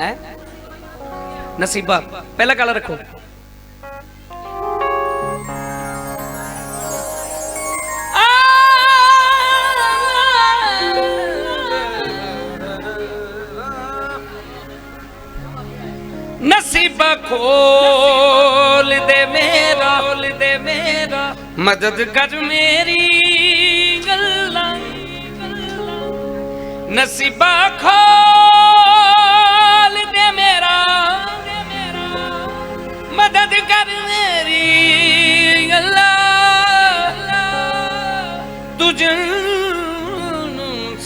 ਹੈ? ਨਸੀਬਾ, ਪਹਿਲਾ ਗੱਲ ਰੱਖੋ। ਨਸੀਬਾ ਖੋਲ ਦੇ ਮੇਰਾ, ਖੋਲ ਦੇ ਮੇਰਾ, ਮਦਦ ਕਰ ਮੇਰੀ ਗੱਲਾਂ। ਨਸੀਬਾ ਖੋਲ ਤੁਝ ਨੂੰ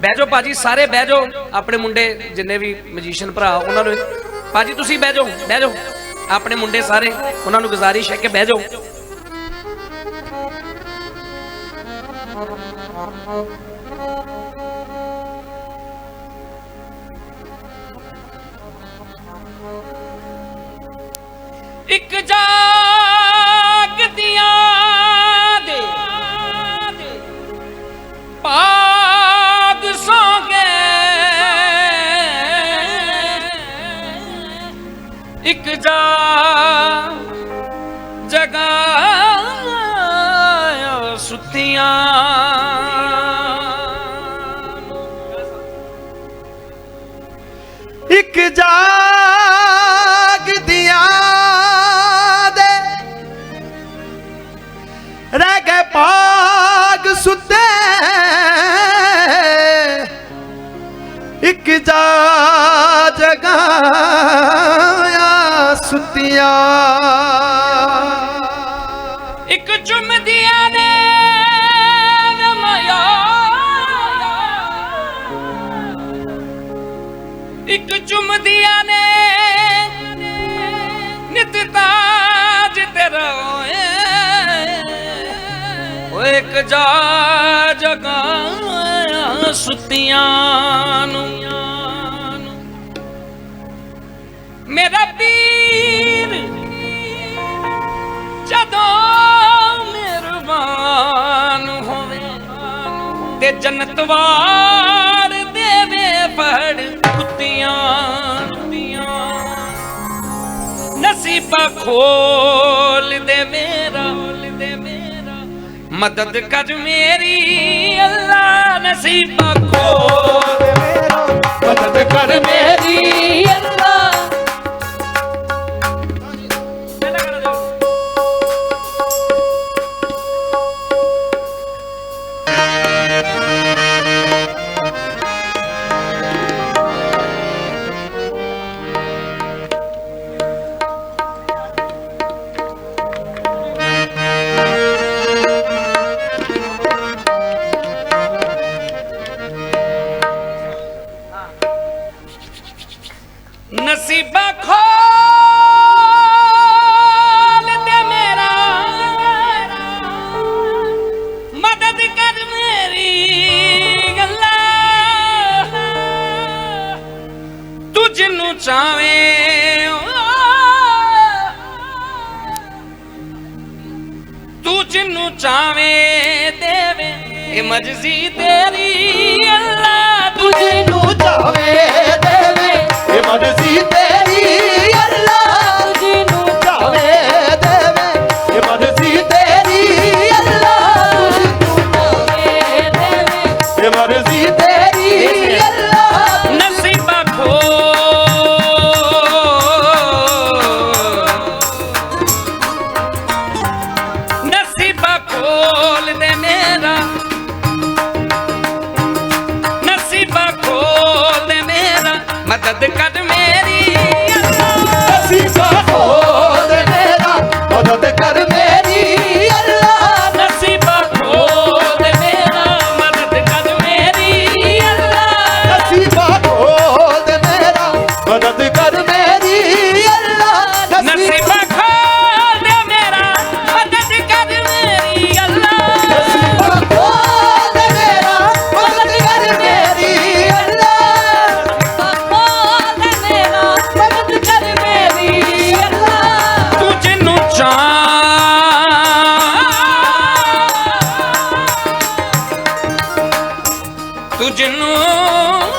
ਬਹਿ ਜਾਓ ਭਾਜੀ, ਸਾਰੇ ਬਹਿ ਜਾਓ। ਆਪਣੇ ਮੁੰਡੇ ਜਿੰਨੇ ਵੀ ਮੈਜੀਸ਼ੀਅਨ ਭਰਾ, ਉਹਨਾਂ ਨੂੰ ਭਾਜੀ, ਤੁਸੀਂ ਬਹਿ ਜਾਓ ਬਹਿ ਜਾਓ। ਆਪਣੇ ਮੁੰਡੇ ਸਾਰੇ, ਉਹਨਾਂ ਨੂੰ ਗੁਜ਼ਾਰਿਸ਼ ਹੈ ਕਿ ਬਹਿ ਜਾਓ। ਇੱਕ ਜਾ ਸੁੱਤੀਆਂ। ਇੱਕ ਜਾਗਦੀਆਂ ਦੇ ਰਹਿ ਗਏ ਪਾਗ ਸੁੱਤੇ। ਇੱਕ ਜਾ ਜਗਾਇਆ ਸੁੱਤੀਆਂ। ਇੱਕ ਚੁੰਮਦੀਆਂ ਨੇ। ਨਿਤ ਤਾਜ ਤੇਰਾ ਓਏ। ਇੱਕ ਜਾ ਜਗਾ ਸੁੱਤੀਆਂ ਨੂੰ। ਮੇਰਾ ਪੀਰ ਜਦੋਂ ਮਿਹਰਬਾਨ ਹੋਵੇ ਤੇ ਜੰਨਤ ਵਾਰ ਨਸੀਬਾ ਖੋਲ ਦੇ ਮੇਰਾ ਮੇਰਾ। ਮਦਦ ਕਰ ਮੇਰੀ ਅੱਲਾ ਨਸੀਬਾ ਨਸੀਬਾ ਖੋਲ ਦੇ ਮੇਰਾ। ਮਦਦ ਕਰ ਮੇਰੀ ਗੱਲਾਂ। ਤੂੰ ਜਿੰਨੂੰ ਚਾਵੇਂ ਤੂੰ ਜਿੰਨੂੰ ਚਾਵੇਂ ਦੇਵੇ। ਇਹ ਮਰਜ਼ੀ ਤੇਰੀ ਅੱਲਾ ਤੂੰ ਜਿਹਨੂੰ ਚਾਵੇ ਦੇਵੇ। ਇਹ ਮਰਜ਼ੀ ਤੁਝ ਨੂੰ